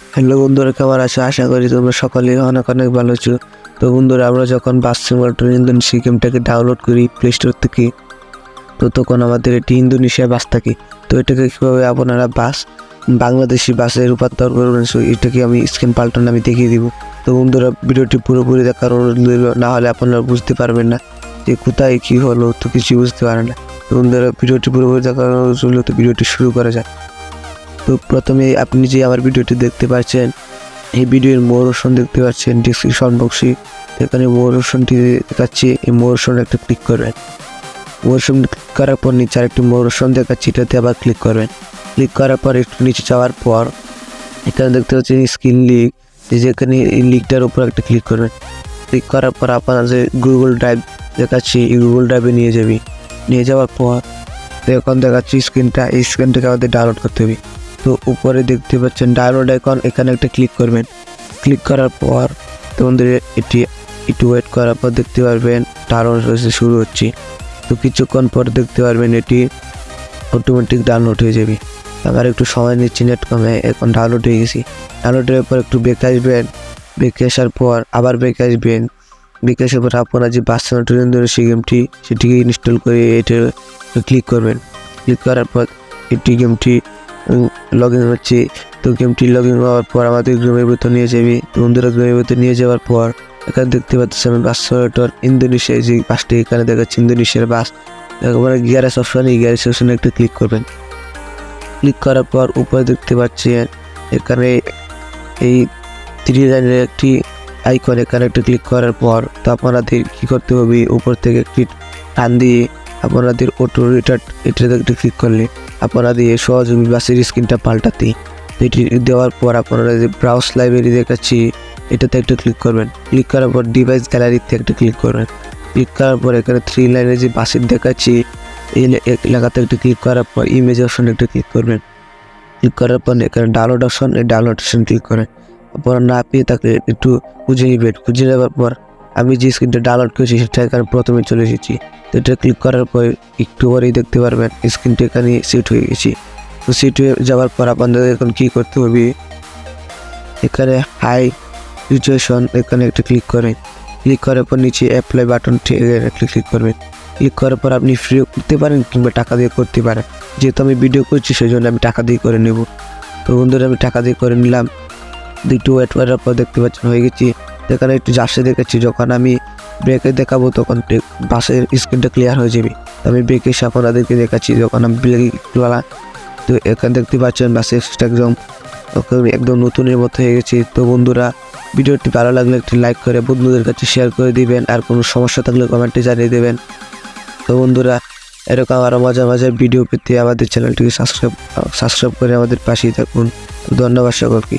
Hello বন্ধুরা, কেমন আছো? আশা করি তোমরা সকলে অনেক অনেক ভালো আছো। তো বন্ধুরা, আমরা যখন বাস সিমুলেটর ইন্দোনেশিয়া গেমটাকে ডাউনলোড করি প্লে স্টোর থেকে, তো তখন আমাদের এটি ইন্দোনেশিয়া বাস থাকে। তো এটাকে কীভাবে আপনারা বাস, বাংলাদেশি বাসে রূপান্তর করবেন, সো এটাকে আমি স্ক্রিন পাল্টান আমি দেখিয়ে দিব। তো বন্ধুরা, ভিডিওটি পুরোপুরি দেখার অনুরোধ না হলে আপনারা বুঝতে পারবেন না যে কোথায় কী হলো, তো কিছু বুঝতে পারেন না। বন্ধুরা, ভিডিওটি পুরোপুরি দেখার অনুরোধ তো ভিডিওটি শুরু করা যাক। তো প্রথমে আপনি যে আমার ভিডিওটি দেখতে পাচ্ছেন, এই ভিডিওর মোরশন দেখতে পাচ্ছেন ডিসক্রিপশন বক্সে এখানে মোরশনটি দেখাচ্ছি, এই মোরশন একটা ক্লিক করবেন। মোরশন ক্লিক করার পর নিচে আরেকটি মোরশন দেখাচ্ছি, এটাতে আবার ক্লিক করবেন। ক্লিক করার পর একটু নিচে যাওয়ার পর, এখানে দেখতে পাচ্ছেন স্ক্রিন লিক যেখানে এই লিকটার উপর একটা ক্লিক করবেন। ক্লিক করার পর আপনার যে গুগল ড্রাইভ দেখাচ্ছি, এই গুগল ড্রাইভে নিয়ে যাবি। নিয়ে যাওয়ার পর, এখন দেখাচ্ছি স্ক্রিনটা এই স্ক্রিনটাকে আমাদের ডাউনলোড করতে হবে। তো উপরে দেখতে পাচ্ছেন ডাউনলোড আইকন এখানে একটা ক্লিক করবেন। ক্লিক করার পর তোমাদের এটি একটু ওয়েট করার পর দেখতে পারবেন ডাউনলোড হয়েছে শুরু হচ্ছে। তো কিছুক্ষণ পর দেখতে পারবেন এটি অটোমেটিক ডাউনলোড হয়ে যাবে। আমার একটু সময় নিচ্ছি নেট কমে, এখন ডাউনলোড হয়ে গেছি। ডাউনলোড হওয়ার পর একটু বেঁকে আসবেন। বেঁকে আসার পর আবার বেঁকে আসবেন। বেঁকে আসার পর আপনারা যে বাসনা সেই গেমটি সেটিকে ইনস্টল করে এটা ক্লিক করবেন। ক্লিক করার পর এটি গেমটি লগ ইন হচ্ছে। তো গেমটি লগ ইন হওয়ার পর আমাদের গেমের ভিতর নিয়ে যাবি। বন্ধুরা গেমের ভিতর নিয়ে যাওয়ার পর এখানে দেখতে পাচ্ছি আমি বাস সিমুলেটর ইন্দোনেশিয়ায় যে বাসটি এখানে দেখাচ্ছে, ইন্দোনেশিয়ার বাস একেবারে গিয়ারের অপশনে গিয়ারের অপশনে একটু ক্লিক করবেন। ক্লিক করার পর উপরে দেখতে পাচ্ছেন এখানে এই থ্রি লাইনের একটি আইকন এখানে একটু ক্লিক করার পর তো আপনাদের কী করতে হবে? উপর থেকে একটি টান দিয়ে আপনাদের অটো রিটার্ট এটাতে একটু ক্লিক করলে। আপনাদের সহজ হবে বাসের স্ক্রিনটা পাল্টাতে। এটি দেওয়ার পর আপনারা যে ব্রাউজ লাইব্রেরি দেখাচ্ছি, এটাতে একটু ক্লিক করবেন। ক্লিক করার পর ডিভাইস গ্যালারিতে একটা ক্লিক করবেন। ক্লিক করার পর এখানে থ্রি লাইনে যে বাসের দেখাচ্ছি, এই এলাকাতে একটু ক্লিক করার পর ইমেজ অপশন একটু ক্লিক করবেন। ক্লিক করার পর এখানে ডাউনলোড অপশন এই ডাউনলোড অপশন ক্লিক করেন। আপনারা না পেয়ে তাকে একটু খুঁজে নেবেন। খুঁজে নেওয়ার পর আমি যে স্ক্রিনটা ডাউনলোড করেছি, সেটা এখানে প্রথমে চলে এসেছি। এটা ক্লিক করার পর একটু পরেই দেখতে পারবেন স্ক্রিনটা এখানে সেট হয়ে গেছি। তো সেট হয়ে যাওয়ার পর আপনাদের এখন কী করতে হবে? এখানে হাই সিচুয়েশন এখানে একটা ক্লিক করেন। ক্লিক করার পর নিচে অ্যাপ্লাই বাটন ক্লিক করবেন। ক্লিক করার পর আপনি ফ্রি করতে পারেন কিংবা টাকা দিয়ে করতে পারেন। যেহেতু আমি ভিডিও করছি সেই জন্য আমি টাকা দিয়ে করে নেব। তো বন্ধুরা, আমি টাকা দিয়ে করে নিলাম। দুটো ওয়েট করার পর দেখতে পাচ্ছেন হয়ে গেছি। এখানে একটু জার্সি দেখেছি, যখন আমি ব্রেকে দেখাবো তখন বাসের স্ক্রিনটা ক্লিয়ার হয়ে যাবে। আমি ব্রেকে এসে আপনাদেরকে দেখাচ্ছি, যখন আমি ব্রেক তো এখানে দেখতে পাচ্ছেন বাসের একদম একদম নতুনের মতো হয়ে গেছে। তো বন্ধুরা, ভিডিওটি ভালো লাগলে একটি লাইক করে বন্ধুদের কাছে শেয়ার করে দিবেন, আর কোনো সমস্যা থাকলে কমেন্টে জানিয়ে দেবেন। তো বন্ধুরা, এরকম আরও মজা মজার ভিডিও পেতে আমাদের চ্যানেলটিকে সাবস্ক্রাইব সাবস্ক্রাইব করে আমাদের পাশেই থাকুন। ধন্যবাদ সকলকে।